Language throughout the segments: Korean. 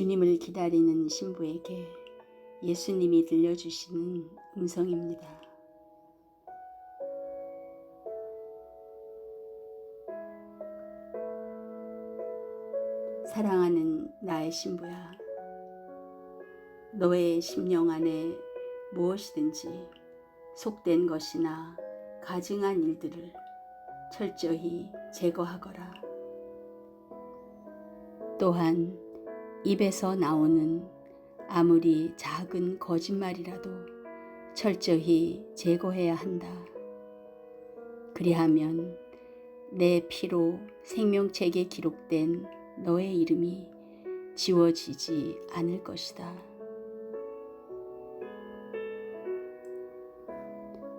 주님을 기다리는 신부에게 예수님이 들려주시는 음성입니다. 사랑하는 나의 신부야, 너의 심령 안에 무엇이든지 속된 것이나 가증한 일들을 철저히 제거하거라. 또한 입에서 나오는 아무리 작은 거짓말이라도 철저히 제거해야 한다. 그리하면 내 피로 생명책에 기록된 너의 이름이 지워지지 않을 것이다.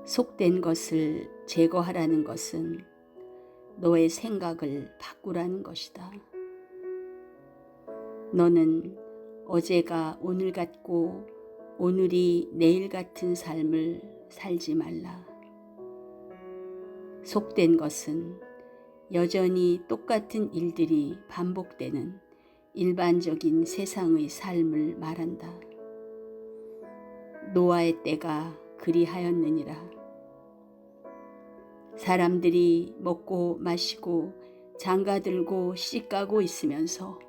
속된 것을 제거하라는 것은 너의 생각을 바꾸라는 것이다. 너는 어제가 오늘 같고 오늘이 내일 같은 삶을 살지 말라. 속된 것은 여전히 똑같은 일들이 반복되는 일반적인 세상의 삶을 말한다. 노아의 때가 그리하였느니라. 사람들이 먹고 마시고 장가들고 씻가고 있으면서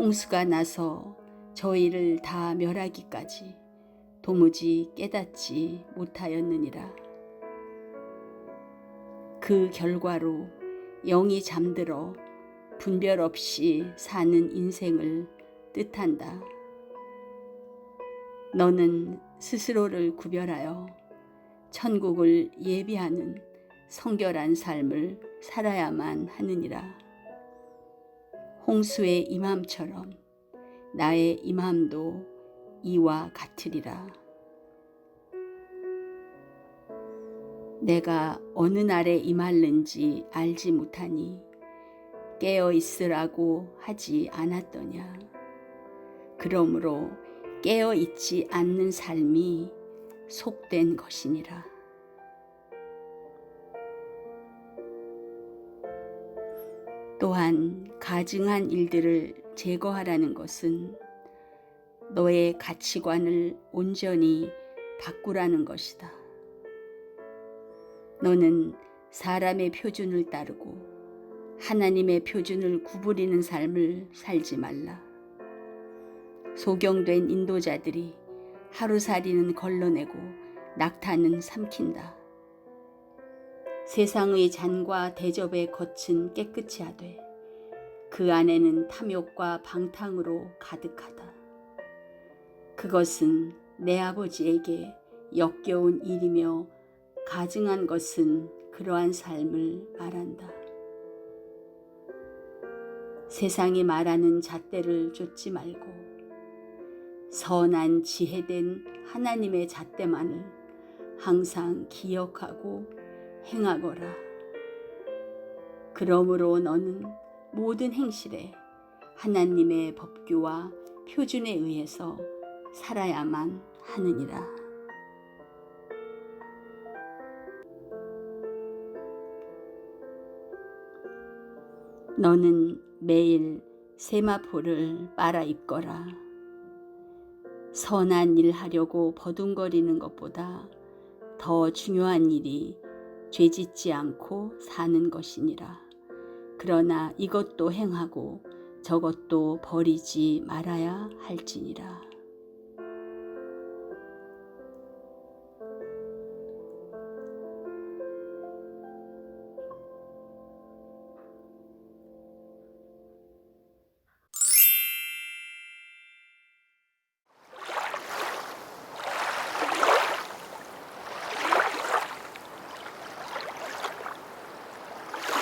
홍수가 나서 저희를 다 멸하기까지 도무지 깨닫지 못하였느니라. 그 결과로 영이 잠들어 분별 없이 사는 인생을 뜻한다. 너는 스스로를 구별하여 천국을 예비하는 성결한 삶을 살아야만 하느니라. 홍수의 임함처럼 나의 임함도 이와 같으리라. 내가 어느 날에 임할는지 알지 못하니 깨어 있으라고 하지 않았더냐. 그러므로 깨어 있지 않는 삶이 속된 것이니라. 또한 가증한 일들을 제거하라는 것은 너의 가치관을 온전히 바꾸라는 것이다. 너는 사람의 표준을 따르고 하나님의 표준을 구부리는 삶을 살지 말라. 소경된 인도자들이 하루살이는 걸러내고 낙타는 삼킨다. 세상의 잔과 대접의 겉은 깨끗이 하되 그 안에는 탐욕과 방탕으로 가득하다. 그것은 내 아버지에게 역겨운 일이며 가증한 것은 그러한 삶을 말한다. 세상이 말하는 잣대를 쫓지 말고 선한 지혜된 하나님의 잣대만을 항상 기억하고 행하거라. 그러므로 너는 모든 행실에 하나님의 법규와 표준에 의해서 살아야만 하느니라. 너는 매일 세마포를 빨아 입거라. 선한 일 하려고 버둥거리는 것보다 더 중요한 일이 죄 짓지 않고 사는 것이니라. 그러나 이것도 행하고 저것도 버리지 말아야 할지니라.